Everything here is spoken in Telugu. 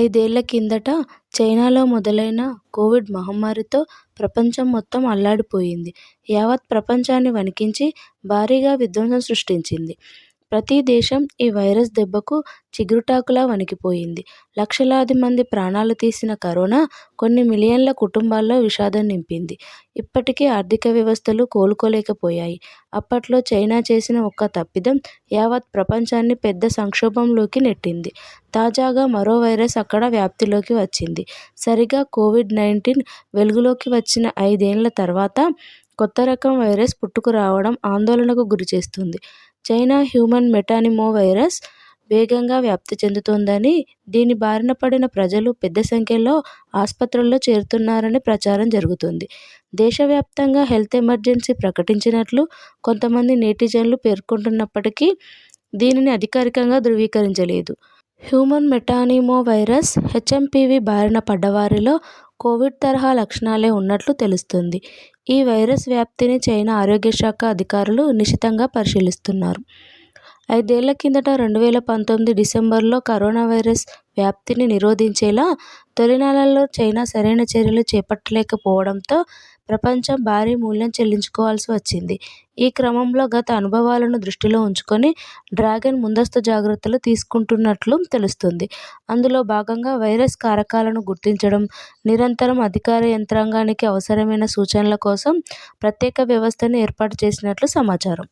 ఐదేళ్ళ కిందట చైనాలో మొదలైన కోవిడ్ మహమ్మారితో ప్రపంచం మొత్తం అల్లాడిపోయింది. యావత్ ప్రపంచాన్ని వణికించి భారీగా విధ్వంసం సృష్టించింది. ప్రతి దేశం ఈ వైరస్ దెబ్బకు చిగురుటాకులా వణికిపోయింది. లక్షలాది మంది ప్రాణాలు తీసిన కరోనా కొన్ని మిలియన్ల కుటుంబాల్లో విషాదం నింపింది. ఇప్పటికీ ఆర్థిక వ్యవస్థలు కోలుకోలేకపోయాయి. అప్పట్లో చైనా చేసిన ఒక్క తప్పిదం యావత్ ప్రపంచాన్ని పెద్ద సంక్షోభంలోకి నెట్టింది. తాజాగా మరో వైరస్ అక్కడ వ్యాప్తిలోకి వచ్చింది. సరిగా కోవిడ్ నైంటీన్ వెలుగులోకి వచ్చిన ఐదేళ్ళ తర్వాత కొత్త రకం వైరస్ పుట్టుకురావడం ఆందోళనకు గురిచేస్తుంది చైనా హ్యూమన్ మెటానిమో వైరస్ వేగంగా వ్యాప్తి చెందుతోందని, దీని బారిన పడిన ప్రజలు పెద్ద సంఖ్యలో ఆస్పత్రుల్లో చేరుతున్నారని ప్రచారం జరుగుతోంది. దేశవ్యాప్తంగా హెల్త్ ఎమర్జెన్సీ ప్రకటించినట్లు కొంతమంది నెటిజన్లు పేర్కొంటున్నప్పటికీ దీనిని అధికారికంగా ధృవీకరించలేదు. హ్యూమన్ మెటానిమోవైరస్ హెచ్ఎంపివి బారిన పడ్డవారిలో కోవిడ్ తరహా లక్షణాలే ఉన్నట్లు తెలుస్తుంది ఈ వైరస్ వ్యాప్తిని చైనా ఆరోగ్య శాఖ అధికారులు నిశితంగా పరిశీలిస్తున్నారు. ఐదేళ్ళ కిందట రెండు వేల పంతొమ్మిది డిసెంబర్లో కరోనా వైరస్ వ్యాప్తిని నిరోధించేలా తొలినాళ్ళలో చైనా సరైన చర్యలు చేపట్టలేకపోవడంతో ప్రపంచం భారీ మూల్యం చెల్లించుకోవాల్సి వచ్చింది. ఈ క్రమంలో గత అనుభవాలను దృష్టిలో ఉంచుకొని డ్రాగన్ ముందస్తు జాగ్రత్తలు తీసుకుంటున్నట్లు తెలుస్తుంది అందులో భాగంగా వైరస్ కారకాలను గుర్తించడం, నిరంతరం అధికార యంత్రాంగానికి అవసరమైన సూచనల కోసం ప్రత్యేక వ్యవస్థను ఏర్పాటు చేసినట్లు సమాచారం.